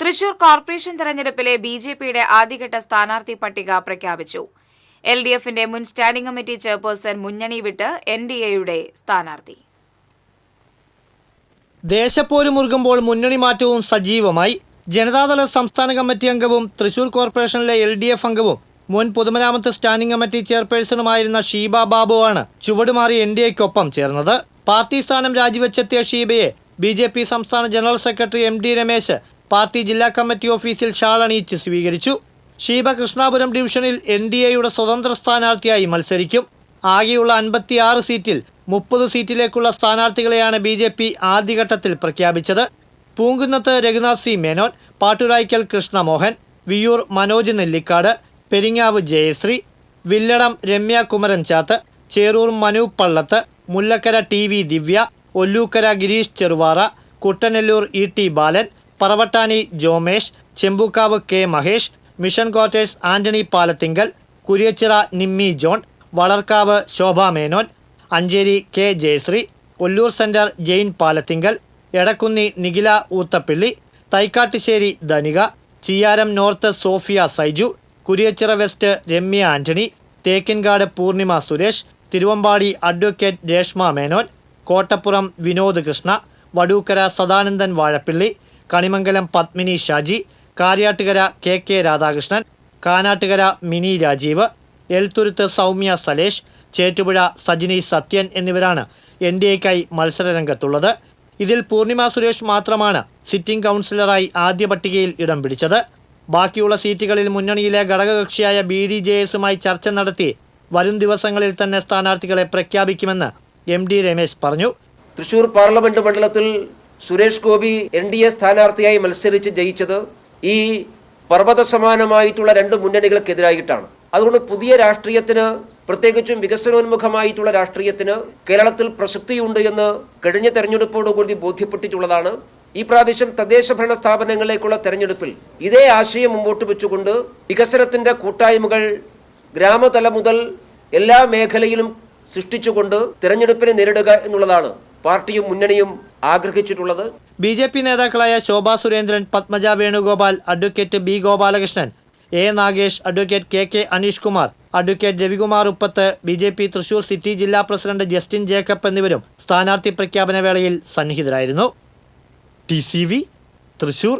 Thrissur corporation തെരഞ്ഞെടുപ്പിലെ B J പിയുടെ ആദ്യഘട്ട സ്ഥാനാർത്ഥി പട്ടിക പ്രഖ്യാപിച്ചു. എൽ ഡി എഫിന്റെ മുൻ സ്റ്റാൻഡിംഗ് കമ്മിറ്റി ചെയർപേഴ്സൺ മുന്നണി വിട്ട് എൻ ഡി എയുടെ സ്ഥാനാർത്ഥി. ദേശപ്പോര് മുറുകുമ്പോൾ മുന്നണി മാറ്റവും സജീവമായി. ജനതാദള സംസ്ഥാന കമ്മിറ്റി അംഗവും തൃശൂർ കോർപ്പറേഷനിലെ എൽ ഡി എഫ് അംഗവും മുൻ പൊതുമരാമത്ത് സ്റ്റാൻഡിംഗ് കമ്മിറ്റി ചെയർപേഴ്സണുമായിരുന്ന ഷീബ ബാബുവാണ് ചുവടുമാറി എൻ ഡി എക്കൊപ്പം ചേർന്നത്. പാർട്ടി സ്ഥാനം രാജിവെച്ചെത്തിയ ഷീബയെ ബി ജെ പി സംസ്ഥാന general secretary M D Ramesh party ജില്ലാ കമ്മിറ്റി ഓഫീസിൽ ഷാൾ അണിയിച്ച് സ്വീകരിച്ചു. ശീബ കൃഷ്ണാപുരം ഡിവിഷനിൽ എൻ ഡി എയുടെ സ്വതന്ത്ര സ്ഥാനാർത്ഥിയായി മത്സരിക്കും. ആകെയുള്ള അൻപത്തിയാറ് സീറ്റിൽ മുപ്പത് സീറ്റിലേക്കുള്ള സ്ഥാനാർത്ഥികളെയാണ് ബി ജെ പി ആദ്യഘട്ടത്തിൽ പ്രഖ്യാപിച്ചത്. പൂങ്കുന്നത്ത് Raghunath C Menon Patturaikkal Krishnamohan Viyyur Manoj Nellikkad Peringavu Jayashree Villadam Ramya Kumaran ചാത്ത് Cherur Manu Pallath Mullakkara T V Divya Ollukkara Girish Cheruvara Kuttanellur E T Balan Paravattani Jomesh Chembukkavu K Mahesh mission quarters Antony Palathingal Kuriachira Nimmi John Valarkavu Shobha Menon Ancheri K Jayashree Ollur centre Jain Palathingal Edakkunni Nikhila Oothappilly Thaikkattussery Dhanika Chiyyaram north Sophia Saiju Kuriachira west Ramya Antony Thekkinkadu Poornima Suresh Thiruvambadi advocate Reshma Menon Kottappuram Vinod Krishna Vadookkara Sadanandan Vazhappilly Kanimangalam Padmini Shaji Karyattukara K K Radhakrishnan Kanattukara Mini Rajeev Elthuruth Soumya Salesh Chettupuzha Sajini Sathyan എന്നിവരാണ് N D എക്കായി മത്സരരംഗത്തുള്ളത്. ഇതിൽ പൂർണിമ സുരേഷ് മാത്രമാണ് sitting കൗൺസിലറായി ആദ്യ പട്ടികയിൽ ഇടം പിടിച്ചത്. ബാക്കിയുള്ള സീറ്റുകളിൽ മുന്നണിയിലെ ഘടകകക്ഷിയായ ബി ഡി ജെ എസുമായി ചർച്ച നടത്തി വരും ദിവസങ്ങളിൽ തന്നെ സ്ഥാനാർത്ഥികളെ പ്രഖ്യാപിക്കുമെന്ന് എം ഡി രമേശ് പറഞ്ഞു. തൃശൂർ പാർലമെന്റ് മണ്ഡലത്തിൽ Suresh Gopi N D A സ്ഥാനാർത്ഥിയായി മത്സരിച്ച് ജയിച്ചത് ഈ പർവത സമാനമായിട്ടുള്ള രണ്ട് മുന്നണികൾക്കെതിരായിട്ടാണ്. അതുകൊണ്ട് പുതിയ രാഷ്ട്രീയത്തിന് പ്രത്യേകിച്ചും വികസനോന്മുഖമായിട്ടുള്ള രാഷ്ട്രീയത്തിന് കേരളത്തിൽ പ്രസക്തിയുണ്ട് എന്ന് കഴിഞ്ഞ തെരഞ്ഞെടുപ്പോടുകൂടി ബോധ്യപ്പെട്ടിട്ടുള്ളതാണ്. ഈ പ്രാവശ്യം തദ്ദേശ ഭരണ സ്ഥാപനങ്ങളിലേക്കുള്ള തെരഞ്ഞെടുപ്പിൽ ഇതേ ആശയം മുമ്പോട്ട് വെച്ചുകൊണ്ട് വികസനത്തിന്റെ കൂട്ടായ്മകൾ ഗ്രാമതല മുതൽ എല്ലാ മേഖലയിലും സൃഷ്ടിച്ചുകൊണ്ട് തിരഞ്ഞെടുപ്പിനെ നേരിടുക എന്നുള്ളതാണ് പാർട്ടിയും മുന്നണിയും ആഗ്രഹിച്ചിട്ടുള്ളത് ബി ജെ പി നേതാക്കളായ Shobha Surendran Padmaja Venugopal advocate B Gopalakrishnan A Nagesh advocate K K Aneesh Kumar advocate Ravikumar Uppath B J P Thrissur city ജില്ലാ പ്രസിഡന്റ് ജസ്റ്റിൻ ജേക്കബ് എന്നിവരും സ്ഥാനാർത്ഥി പ്രഖ്യാപന വേളയിൽ സന്നിഹിതരായിരുന്നു. T C V Thrissur.